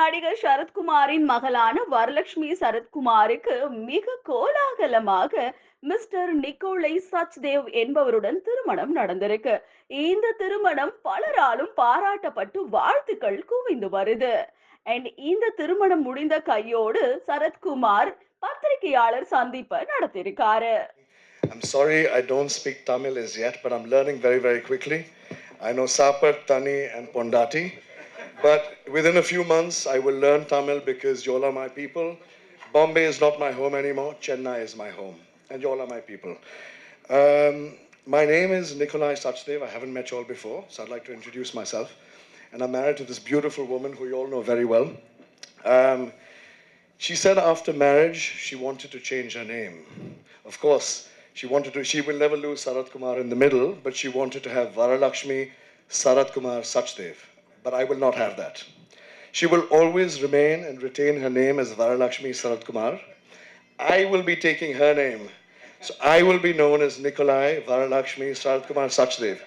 நடிகர் சரத்குமாரின் மகளான வரலட்சுமி சரத்குமாருக்கு மிக கோலாகலமாக மிஸ்டர் நிக்கோலை சச்தேவ் என்பவருடன் திருமணம் நடந்திருக்கு இந்த திருமணம் பலராலும் பாராட்டப்பட்டு வாழ்த்துக்கள் குவிந்து வருது அண்ட் இந்த திருமணம் முடிந்த கையோடு சரத்குமார் பத்திரிகையாளர் சந்திப்பை நடத்தியிருக்காரு I'm sorry I don't speak Tamil as yet, but I'm learning very, very quickly. I know Sapat, Tani, and Pondati. But within a few months, I will learn Tamil because you all are my people. Bombay is not my home anymore. Chennai is my home. And you all are my people. Um, my name is Nikolai Sachdev. I haven't met you all before, so I'd like to introduce myself. And I'm married to this beautiful woman who you all know very well. Um, she said after marriage she wanted to change her name. Of course, she wanted to, she will never lose Sarat Kumar in the middle, but she wanted to have Varalakshmi Sarat Kumar Sachdev. But I will not have that. She will always remain and retain her name as Varalakshmi Sarat Kumar. I will be taking her name. So I will be known as Nikolai Varalakshmi Sarat Kumar Sachdev.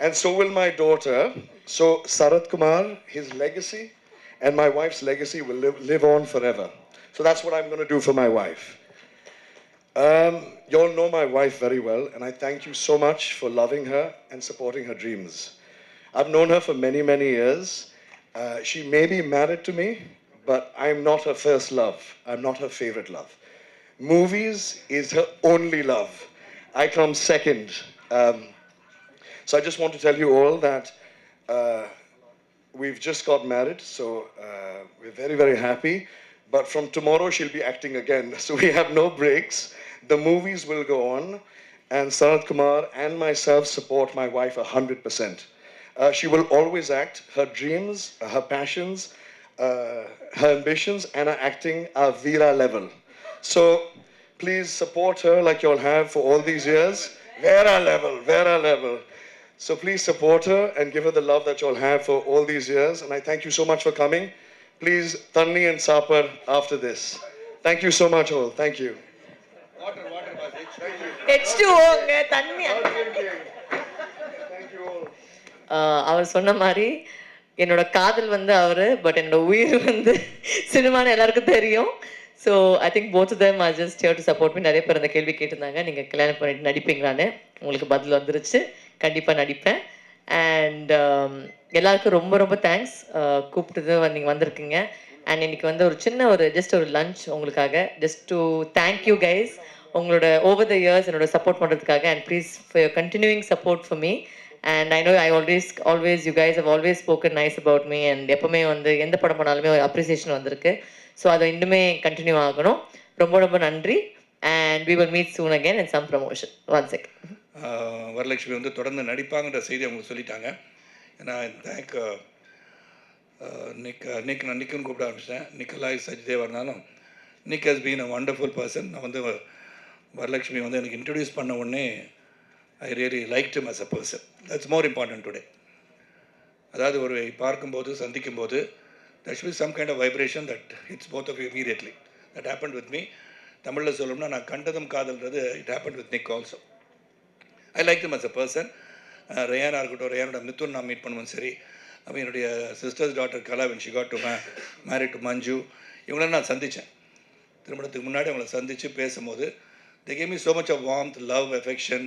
And so will my daughter. So Sarat Kumar, his legacy and my wife's legacy will live, live on forever. So that's what I'm going to do for my wife. Um, you all know my wife very well, and I thank you so much for loving her and supporting her dreams. I've known her for many, many years. Uh, she may be married to me, but I'm not her first love. I'm not her favorite love. Movies is her only love. I come second. Um, so I just want to tell you all that uh, we've just got married, so uh, we're very, very happy. But from tomorrow, she'll be acting again. So we have no breaks. The movies will go on, and Sanat Kumar and myself support my wife 100%. Uh, she will always act. Her dreams, her passions, uh, her ambitions, and her acting are Veera level. So please support her like you all have for all these years. Vera level, Vera level. So please support her and give her the love that you all have for all these years. And I thank you so much for coming. Please, Tanni and Sapar after this. Thank you so much, all. Thank you. H டூஓங்க தண்ணி அவர் சொன்ன மாதிரி என்னோட காதல் வந்து அவர் but என்னோட உயிர் வந்து சினிமான்னு எல்லாருக்கும் தெரியும். So I think both them are just here to support பண்ணி நிறைய பேர் அந்த கேள்வி கேட்டிருந்தாங்க. நீங்கள் கல்யாணம் பண்ணிட்டு நடிப்பீங்களான்னு. உங்களுக்கு பதில் வந்துருச்சு. கண்டிப்பாக நடிப்பேன். அண்ட் um, எல்லாருக்கும் ரொம்ப ரொம்ப தேங்க்ஸ் கூப்பிட்டு நீங்கள் வந்திருக்கீங்க. அண்ட் இன்னைக்கு வந்து ஒரு சின்ன ஒரு ஜஸ்ட் ஒரு லஞ்ச் உங்களுக்காக. Just to thank you guys உங்களோட ஓவர் த இயர்ஸ் என்னோட சப்போர்ட் பண்ணுறதுக்காக and please for continuing support for me and I know I always always you guys have always spoken nice about me and எப்பவுமே வந்து எந்த படம் பண்ணாலுமே ஒரு appreciation வந்திருக்கு. ஸோ அதை இன்னுமே கண்டினியூ ஆகணும். ரொம்ப ரொம்ப நன்றி. And we will meet soon again and some promotion one second Varalakshmi வந்து தொடர்ந்து நடிப்பாங்கன்ற செய்தி அவங்க சொல்லிட்டாங்க. ஏன்னா தேங்க் uh, நிக் நிக் நான் நிக்குன்னு கூப்பிட ஆரம்பிச்சிட்டேன். நிக்கலாய் சஜிதேவா இருந்தாலும் Nick has been a wonderful person நான் வந்து வரலட்சுமி வந்து எனக்கு இன்ட்ரடியூஸ் பண்ண உடனே I really like him as a person that's more important today அதாவது ஒரு பார்க்கும்போது சந்திக்கும்போது that should some kind of vibration that it's both of immediately that happen with me தமிழில் சொல்லணும்னா நான் கண்டதும் காதல்ன்றது it happen with Nick also I like them as a person ரேயானாக இருக்கட்டும் ரேயானோட மித்துன் நான் மீட் பண்ணுவேன் சரி. அப்போ என்னுடைய sister's daughter Kala when she to may married to Manju இவங்கள நான் சந்தித்தேன் திருமணத்துக்கு முன்னாடி அவங்கள சந்தித்து பேசும்போது the came me so much of warmth love affection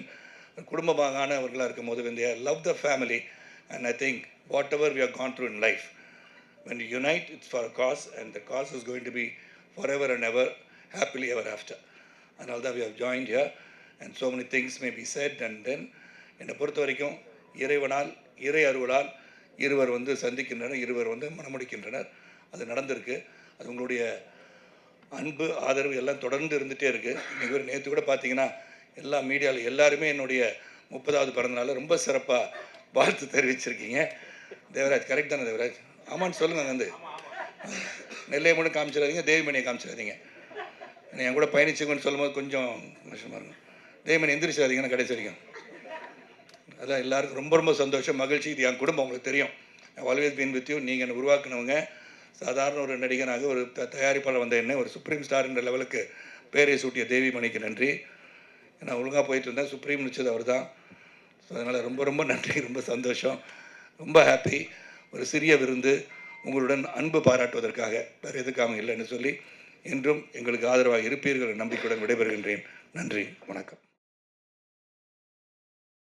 குடும்பமாகானவர்களாக இருக்கும் போது they love the family and I think whatever we are gone through in life when unite it's for a cause and the cause is going to be forever and ever happily ever after அதனால தான் we have joined here and so many things may be said and then என்னை பொறுத்த வரைக்கும் இறைவனால் இறை அருவலால் இருவர் வந்து சந்திக்கின்றனர் இருவர் வந்து மணமுடிக்கின்றனர் அது நடந்திருக்கு. அது உங்களுடைய அன்பு ஆதரவு எல்லாம் தொடர்ந்து இருந்துகிட்டே இருக்குது இன்றைக்கி ஒரு நேற்று கூட பார்த்தீங்கன்னா எல்லா மீடியாவில் எல்லாருமே என்னுடைய முப்பதாவது பிறந்தநாள் ரொம்ப சிறப்பாக வாழ்த்து தெரிவிச்சிருக்கீங்க. தேவராஜ் கரெக்ட் தானே தேவராஜ்? ஆமான்னு சொல்லுங்கள் வந்து. நெல்லையை மட்டும் காமிச்சிடாதீங்க தேவிமணியை காமிச்சிடாதீங்க. என் கூட பயணிச்சுங்கன்னு சொல்லும்போது கொஞ்சம் கஷ்டமாக இருக்கும். தேவிமணி எந்திரிச்சிடாதீங்கன்னு கடைசி வரைக்கும். அதான் எல்லாருக்கும் ரொம்ப ரொம்ப சந்தோஷம் மகிழ்ச்சி. இது என் குடும்பம் உங்களுக்கு தெரியும். ஆல்வேஸ் பீன் வித் யூ நீங்கள் என்னை உருவாக்குனவங்க. சாதாரண ஒரு நடிகனாக ஒரு த தயாரிப்பாளர் வந்த என்ன ஒரு சுப்ரீம் ஸ்டார் என்ற லெவலுக்கு பேரை சூட்டிய தேவி மணிக்கு நன்றி. நான் ஒழுங்காக போயிட்டு இருந்தேன் சுப்ரீம் நிச்சது அவர் தான் ஸோ அதனால் ரொம்ப ரொம்ப நன்றி. ரொம்ப சந்தோஷம். ரொம்ப ஹாப்பி ஒரு சிறிய விருந்து உங்களுடன் அன்பு பாராட்டுவதற்காக. வேறு எதுக்காக இல்லைன்னு சொல்லி என்றும் எங்களுக்கு ஆதரவாக இருப்பீர்கள் நம்பிக்கையுடன் விடைபெறுகின்றேன். நன்றி. வணக்கம்.